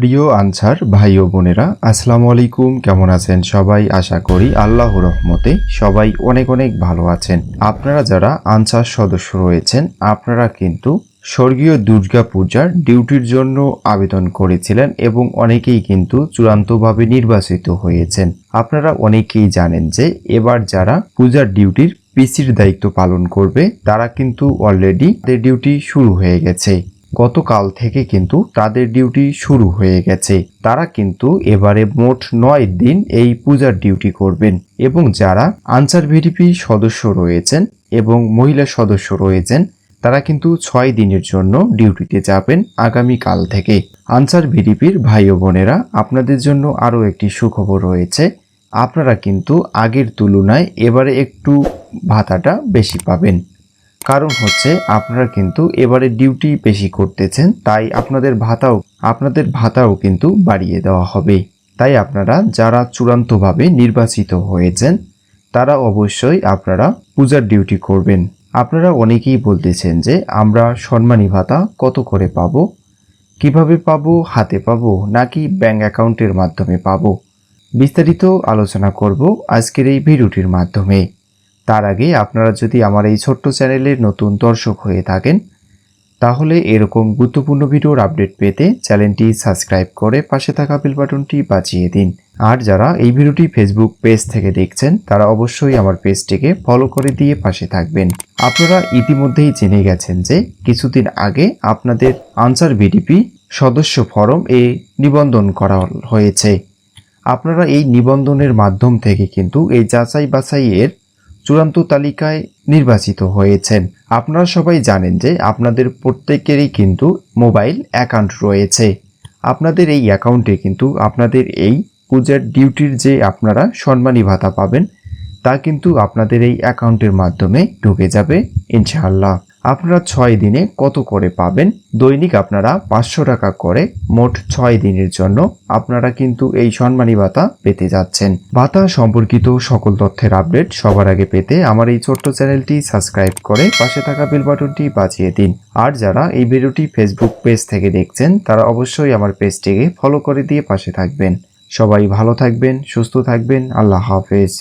প্রিয় আনসার ভাই ও বোনেরা, আসসালামু আলাইকুম। কেমন আছেন সবাই? আশা করি আল্লাহ রহমতে সবাই অনেক অনেক ভালো আছেন। আপনারা যারা আনসার সদস্য রয়েছেন, আপনারা কিন্তু স্বর্গীয় দুর্গা পূজার ডিউটির জন্য আবেদন করেছিলেন এবং অনেকেই কিন্তু চূড়ান্তভাবে নির্বাচিত হয়েছেন। আপনারা অনেকেই জানেন যে এবার যারা পূজার ডিউটির পিসির দায়িত্ব পালন করবে, তারা কিন্তু অলরেডি ডিউটি শুরু হয়ে গেছে। গতকাল থেকে কিন্তু তাদের ডিউটি শুরু হয়ে গেছে। তারা কিন্তু এবারে মোট নয় দিন এই পূজার ডিউটি করবেন এবং যারা আনসার ভিডিপি সদস্য রয়েছেন এবং মহিলা সদস্য রয়েছেন, তারা কিন্তু ছয় দিনের জন্য ডিউটিতে যাবেন আগামীকাল থেকে। আনসার ভিডিপির ভাই ও বোনেরা, আপনাদের জন্য আরও একটি সুখবর রয়েছে। আপনারা কিন্তু আগের তুলনায় এবারে একটু ভাতাটা বেশি পাবেন। কারণ হচ্ছে আপনারা কিন্তু এবারে ডিউটি বেশি করতেছেন, তাই আপনাদের ভাতাও আপনাদের ভাতাও কিন্তু বাড়িয়ে দেওয়া হবে। তাই আপনারা যারা চূড়ান্তভাবে নির্বাচিত হয়েছেন, তারা অবশ্যই আপনারা পূজার ডিউটি করবেন। আপনারা অনেকেই বলতেছেন যে, আমরা সম্মানী ভাতা কত করে পাবো? কীভাবে পাব? হাতে পাব? নাকি ব্যাংক অ্যাকাউন্টের মাধ্যমে পাব? বিস্তারিত আলোচনা করব আজকের এই ভিডিওটির মাধ্যমে। তার আগে আপনারা যদি আমার এই ছোট্ট চ্যানেলের নতুন দর্শক হয়ে থাকেন, তাহলে এরকম গুরুত্বপূর্ণ ভিডিওর আপডেট পেতে চ্যানেলটি সাবস্ক্রাইব করে পাশে থাকা বেল বাটনটি বাজিয়ে দিন। আর যারা এই ভিডিওটি ফেসবুক পেজ থেকে দেখছেন, তারা অবশ্যই আমার পেজটিকে ফলো করে দিয়ে পাশে থাকবেন। আপনারা ইতিমধ্যেই জেনে গেছেন যে কিছুদিন আগে আপনাদের আনসার বিডিপি সদস্য ফরম এ নিবন্ধন করা হয়েছে। আপনারা এই নিবন্ধনের মাধ্যম থেকে কিন্তু এই যাচাই বাছাইয়ের চূড়ান্ত তালিকায় নির্বাচিত হয়েছেন। আপনারা সবাই জানেন যে আপনাদের প্রত্যেকেরই কিন্তু মোবাইল অ্যাকাউন্ট রয়েছে। আপনাদের এই অ্যাকাউন্টে কিন্তু আপনাদের এই পূজার ডিউটির যে আপনারা সম্মানী ভাতা পাবেন, তা কিন্তু আপনাদের এই অ্যাকাউন্টের মাধ্যমে ঢুকে যাবে, ইনশাআল্লাহ। আপনারা ছয় দিনে কত করে পাবেন? দৈনিক আপনারা পাঁচশো টাকা করে মোট ছয় দিনের জন্য আপনারা কিন্তু এই সম্মানী ভাতা পেতে যাচ্ছেন। ভাতা সম্পর্কিত সকল তথ্যের আপডেট সবার আগে পেতে আমার এই ছোট্ট চ্যানেলটি সাবস্ক্রাইব করে পাশে থাকা বেল বাটনটি বাজিয়ে দিন। আর যারা এই ভিডিওটি ফেসবুক পেজ থেকে দেখছেন, তারা অবশ্যই আমার পেজটিকে ফলো করে দিয়ে পাশে থাকবেন। সবাই ভালো থাকবেন, সুস্থ থাকবেন, আল্লাহ হাফেজ।